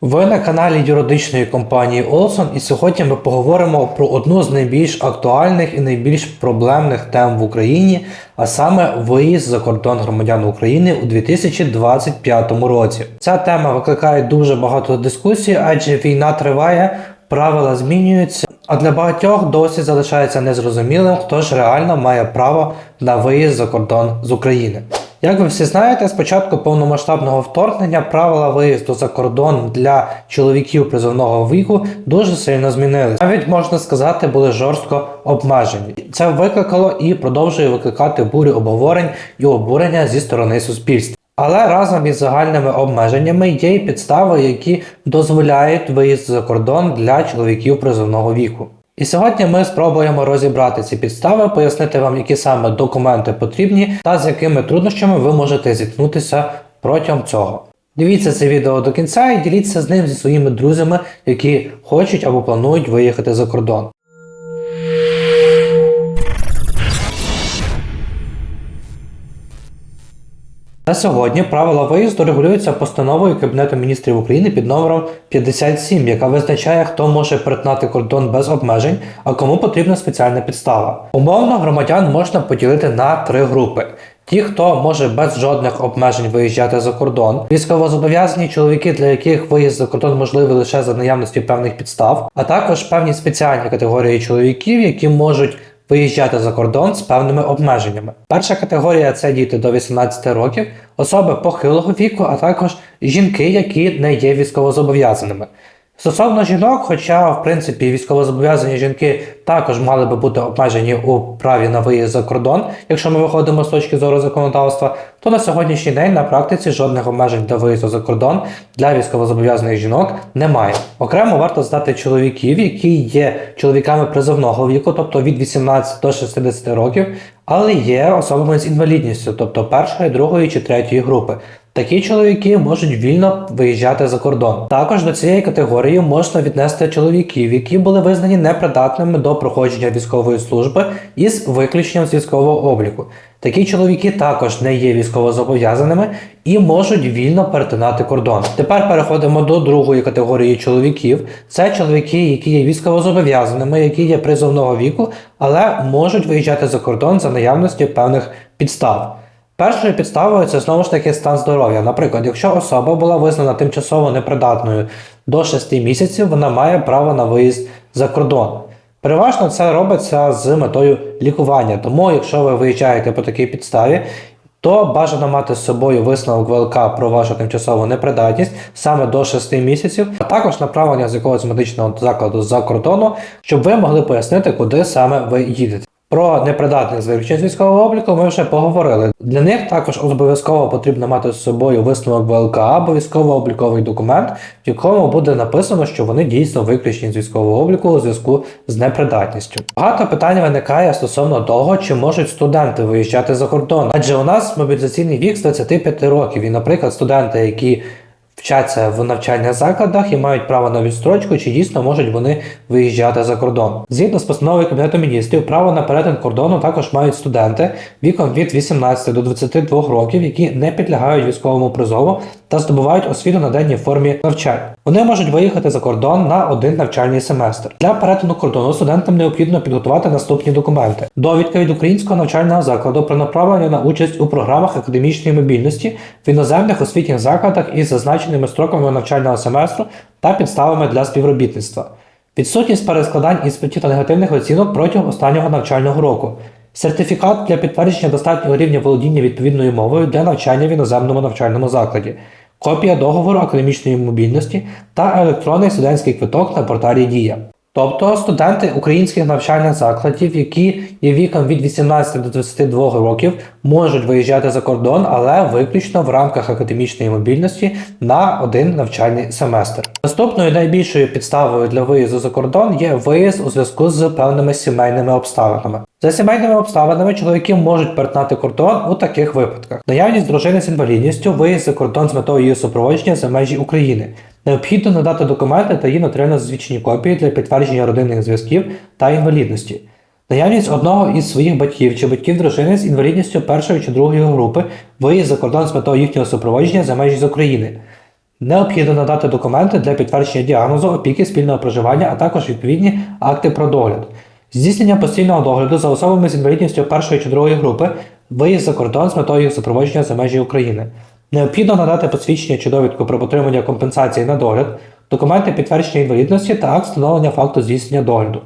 Ви на каналі юридичної компанії Олсон, і сьогодні ми поговоримо про одну з найбільш актуальних і найбільш проблемних тем в Україні, а саме виїзд за кордон громадян України у 2025 році. Ця тема викликає дуже багато дискусій, адже війна триває, правила змінюються. А для багатьох досі залишається незрозумілим, хто ж реально має право на виїзд за кордон з України. Як ви всі знаєте, з початку повномасштабного вторгнення правила виїзду за кордон для чоловіків призовного віку дуже сильно змінилися. Навіть можна сказати, були жорстко обмежені. Це викликало і продовжує викликати бурю обговорень і обурення зі сторони суспільства. Але разом із загальними обмеженнями є й підстави, які дозволяють виїзд за кордон для чоловіків призовного віку. І сьогодні ми спробуємо розібрати ці підстави, пояснити вам, які саме документи потрібні та з якими труднощами ви можете зіткнутися протягом цього. Дивіться це відео до кінця і діліться з ним зі своїми друзями, які хочуть або планують виїхати за кордон. На сьогодні правила виїзду регулюються постановою Кабінету міністрів України під номером 57, яка визначає, хто може перетнати кордон без обмежень, а кому потрібна спеціальна підстава. Умовно громадян можна поділити на три групи. Ті, хто може без жодних обмежень виїжджати за кордон, військовозобов'язані чоловіки, для яких виїзд за кордон можливий лише за наявності певних підстав, а також певні спеціальні категорії чоловіків, які можуть виїжджати за кордон з певними обмеженнями. Перша категорія це діти до 18 років, особи похилого віку, а також жінки, які не є військовозобов'язаними. Стосовно жінок, хоча в принципі військовозобов'язані жінки також мали би бути обмежені у праві на виїзд за кордон, якщо ми виходимо з точки зору законодавства, то на сьогоднішній день на практиці жодних обмежень для виїзду за кордон для військовозобов'язаних жінок немає. Окремо варто здати чоловіків, які є чоловіками призовного віку, тобто від 18 до 60 років, але є особами з інвалідністю, тобто першої, другої чи третьої групи. Такі чоловіки можуть вільно виїжджати за кордон. Також до цієї категорії можна віднести чоловіків, які були визнані непридатними до проходження військової служби із виключенням з військового обліку. Такі чоловіки також не є військовозобов'язаними і можуть вільно перетинати кордон. Тепер переходимо до другої категорії чоловіків. Це чоловіки, які є військовозобов'язаними, які є призовного віку, але можуть виїжджати за кордон за наявності певних підстав. Першою підставою це знову ж таки стан здоров'я. Наприклад, якщо особа була визнана тимчасово непридатною до 6 місяців, вона має право на виїзд за кордон. Переважно це робиться з метою лікування. Тому, якщо ви виїжджаєте по такій підставі, то бажано мати з собою висновок ВЛК про вашу тимчасову непридатність саме до 6 місяців, а також направлення з якогось медичного закладу за кордону, щоб ви могли пояснити, куди саме ви їдете. Про непридатних з з військового обліку ми вже поговорили. Для них також обов'язково потрібно мати з собою висновок ВЛК або військово-обліковий документ, в якому буде написано, що вони дійсно виключені з військового обліку у зв'язку з непридатністю. Багато питань виникає стосовно того, чи можуть студенти виїжджати за кордон, адже у нас мобілізаційний вік з 25 років, і, наприклад, студенти, які вчаться в навчальних закладах і мають право на відстрочку, чи дійсно можуть вони виїжджати за кордон. Згідно з постановою Кабінету міністрів, право на перетин кордону також мають студенти віком від 18 до 22 років, які не підлягають військовому призову та здобувають освіту на денній формі навчань. Вони можуть виїхати за кордон на один навчальний семестр. Для перетину кордону студентам необхідно підготувати наступні документи: довідка від українського навчального закладу про направлення на участь у програмах академічної мобільності в іноземних освітніх закладах із зазначеними строками навчального семестру та підставами для співробітництва. Відсутність перескладань іспитів та негативних оцінок протягом останнього навчального року. Сертифікат для підтвердження достатнього рівня володіння відповідною мовою для навчання в іноземному навчальному закладі, копія договору академічної мобільності та електронний студентський квиток на порталі Дія. Тобто студенти українських навчальних закладів, які є віком від 18 до 22 років, можуть виїжджати за кордон, але виключно в рамках академічної мобільності на один навчальний семестр. Наступною найбільшою підставою для виїзду за кордон є виїзд у зв'язку з певними сімейними обставинами. За сімейними обставинами чоловіки можуть перетнати кордон у таких випадках: наявність дружини з інвалідністю, виїзд за кордон з метою її супроводження за межі України. Необхідно надати документи та її нотаріально засвідчені копії для підтвердження родинних зв'язків та інвалідності. Наявність одного із своїх батьків чи батьків дружини з інвалідністю першої чи другої групи, виїзд за кордон з метою їхнього супроводження за межі з України. Необхідно надати документи для підтвердження діагнозу, опіки, спільного проживання, а також відповідні акти про догляд. Здійснення постійного догляду за особами з інвалідністю першої чи другої групи, виїзд за кордон з метою їх супроводження за межі України. Необхідно надати посвідчення чи довідку про отримання компенсації на догляд, документи підтвердження інвалідності та акт встановлення факту здійснення догляду.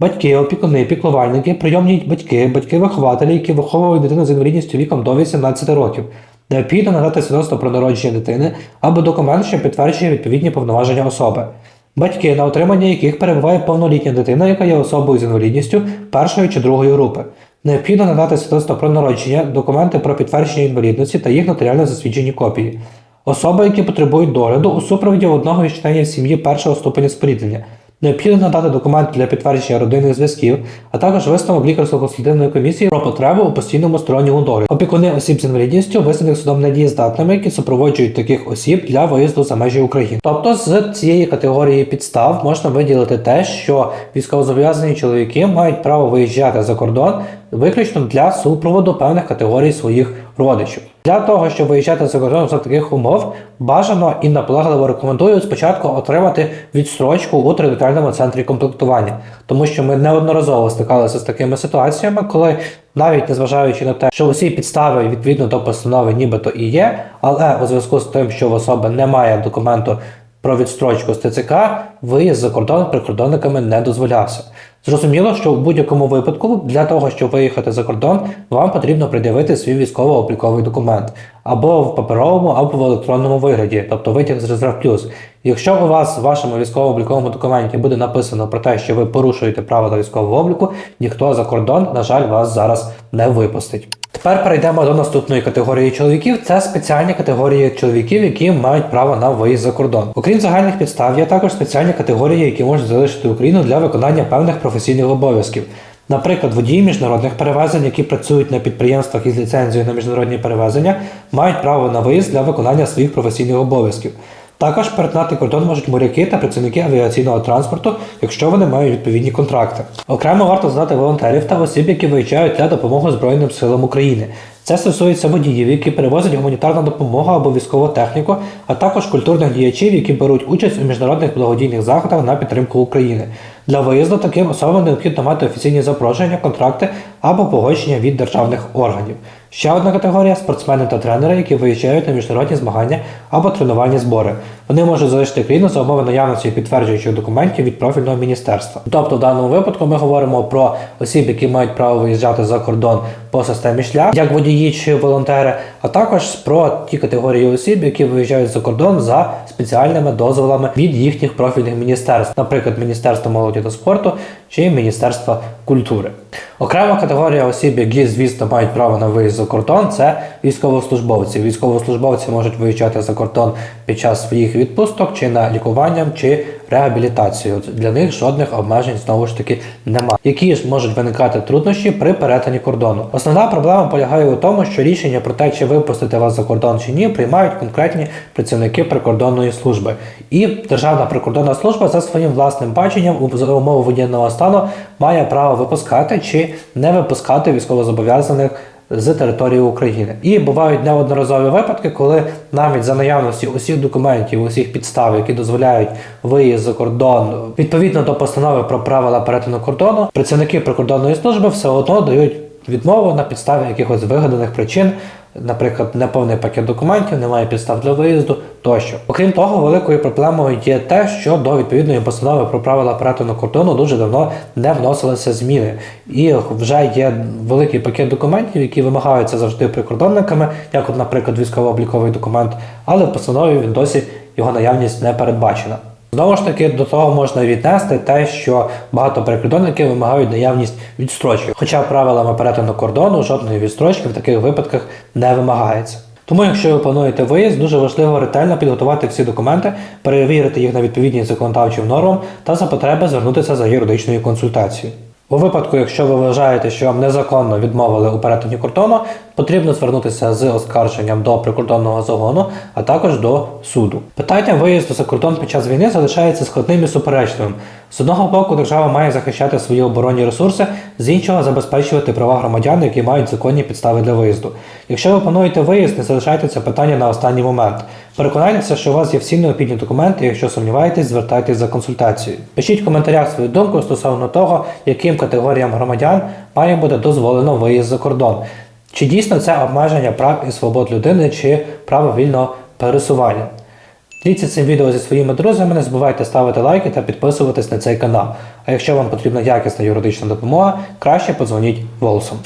Батьки, опікуни, піклувальники, прийомні батьки, батьки-вихователі, які виховують дитину з інвалідністю віком до 18 років. Необхідно надати свідоцтво про народження дитини або документ, що підтверджує відповідні повноваження особи. Батьки, на отримання яких перебуває повнолітня дитина, яка є особою з інвалідністю першої чи другої групи. Необхідно надати свідоцтво про народження, документи про підтвердження інвалідності та їх нотаріально засвідчені копії. Особи, які потребують догляду у супроводі одного із членів сім'ї першого ступеня споріднення. Необхідно надати документ для підтвердження родинних зв'язків, а також висновок лікарсько-консультативної комісії про потребу у постійному сторонньому догляді. Опікуни осіб з інвалідністю визнаних судом недієздатними, які супроводжують таких осіб для виїзду за межі України. Тобто з цієї категорії підстав можна виділити те, що військовозобов'язані чоловіки мають право виїжджати за кордон виключно для супроводу певних категорій своїх родичів. Для того, щоб виїжджати за кордон за таких умов, бажано і наполегливо рекомендую спочатку отримати відстрочку у територіальному центрі комплектування, тому що ми неодноразово стикалися з такими ситуаціями, коли навіть незважаючи на те, що усі підстави відповідно до постанови нібито і є, але у зв'язку з тим, що в особи немає документу про відстрочку з ТЦК, виїзд за кордон прикордонниками не дозволявся. Зрозуміло, що в будь-якому випадку для того, щоб виїхати за кордон, вам потрібно пред'явити свій військово-обліковий документ або в паперовому, або в електронному вигляді, тобто витяг з резерв плюс. Якщо у вас в вашому військово-обліковому документі буде написано про те, що ви порушуєте правила військового обліку, ніхто за кордон, на жаль, вас зараз не випустить. Тепер перейдемо до наступної категорії чоловіків. Це спеціальні категорії чоловіків, які мають право на виїзд за кордон. Окрім загальних підстав, є також спеціальні категорії, які можуть залишити Україну для виконання певних професійних обов'язків. Наприклад, водії міжнародних перевезень, які працюють на підприємствах із ліцензією на міжнародні перевезення, мають право на виїзд для виконання своїх професійних обов'язків. Також перетнати кордон можуть моряки та працівники авіаційного транспорту, якщо вони мають відповідні контракти. Окремо варто знати волонтерів та осіб, які виїжджають для допомоги Збройним силам України. Це стосується водіїв, які перевозять гуманітарну допомогу або військову техніку, а також культурних діячів, які беруть участь у міжнародних благодійних заходах на підтримку України. Для виїзду таким особам необхідно мати офіційні запрошення, контракти або погодження від державних органів. Ще одна категорія спортсмени та тренери, які виїжджають на міжнародні змагання або тренувальні збори. Вони можуть залишити країну за умови наявності підтверджуючих документів від профільного міністерства. Тобто, в даному випадку ми говоримо про осіб, які мають право виїжджати за кордон по системі шлях, як водії чи волонтери, а також про ті категорії осіб, які виїжджають за кордон за спеціальними дозволами від їхніх профільних міністерств, наприклад, Міністерства молоді та спорту чи Міністерства культури. Окрема категорія осіб, які, звісно, мають право на виїзд за кордон, це військовослужбовці. Військовослужбовці можуть виїжджати за кордон під час своїх відпусток чи на лікуванням, чи реабілітацію. Для них жодних обмежень знову ж таки немає. Які ж можуть виникати труднощі при перетині кордону? Основна проблема полягає у тому, що рішення про те, чи випустити вас за кордон чи ні, приймають конкретні працівники прикордонної служби. І Державна прикордонна служба за своїм власним баченням у умови воєнного стану має право випускати чи не випускати військовозобов'язаних з території України. І бувають неодноразові випадки, коли навіть за наявності усіх документів, усіх підстав, які дозволяють виїзд за кордон відповідно до постанови про правила перетину кордону, працівники прикордонної служби все одно дають відмову на підставі якихось вигаданих причин. Наприклад, неповний пакет документів, немає підстав для виїзду тощо. Окрім того, великою проблемою є те, що до відповідної постанови про правила перетину кордону дуже давно не вносилися зміни, і вже є великий пакет документів, які вимагаються завжди прикордонниками, як, от, наприклад, військово-обліковий документ, але в постанові він досі його наявність не передбачена. Знову ж таки, до того можна віднести те, що багато прикордонників вимагають наявність відстрочки, хоча правилами перетину кордону жодної відстрочки в таких випадках не вимагається. Тому, якщо ви плануєте виїзд, дуже важливо ретельно підготувати всі документи, перевірити їх на відповідність законодавчим нормам та за потреби звернутися за юридичною консультацією. У випадку, якщо ви вважаєте, що вам незаконно відмовили у перетині кордону, потрібно звернутися з оскарженням до прикордонного загону, а також до суду. Питання виїзду за кордон під час війни залишається складним і суперечливим. З одного боку, держава має захищати свої оборонні ресурси, з іншого забезпечувати права громадян, які мають законні підстави для виїзду. Якщо ви плануєте виїзд, не залишайте це питання на останній момент. Переконайтеся, що у вас є всі необхідні документи. Якщо сумніваєтесь, звертайтесь за консультацією. Пишіть в коментарях свою думку стосовно того, яким категоріям громадян має бути дозволено виїзд за кордон. Чи дійсно це обмеження прав і свобод людини, чи право вільного пересування? Діліться цим відео зі своїми друзями, не забувайте ставити лайки та підписуватись на цей канал. А якщо вам потрібна якісна юридична допомога, краще подзвоніть голосом.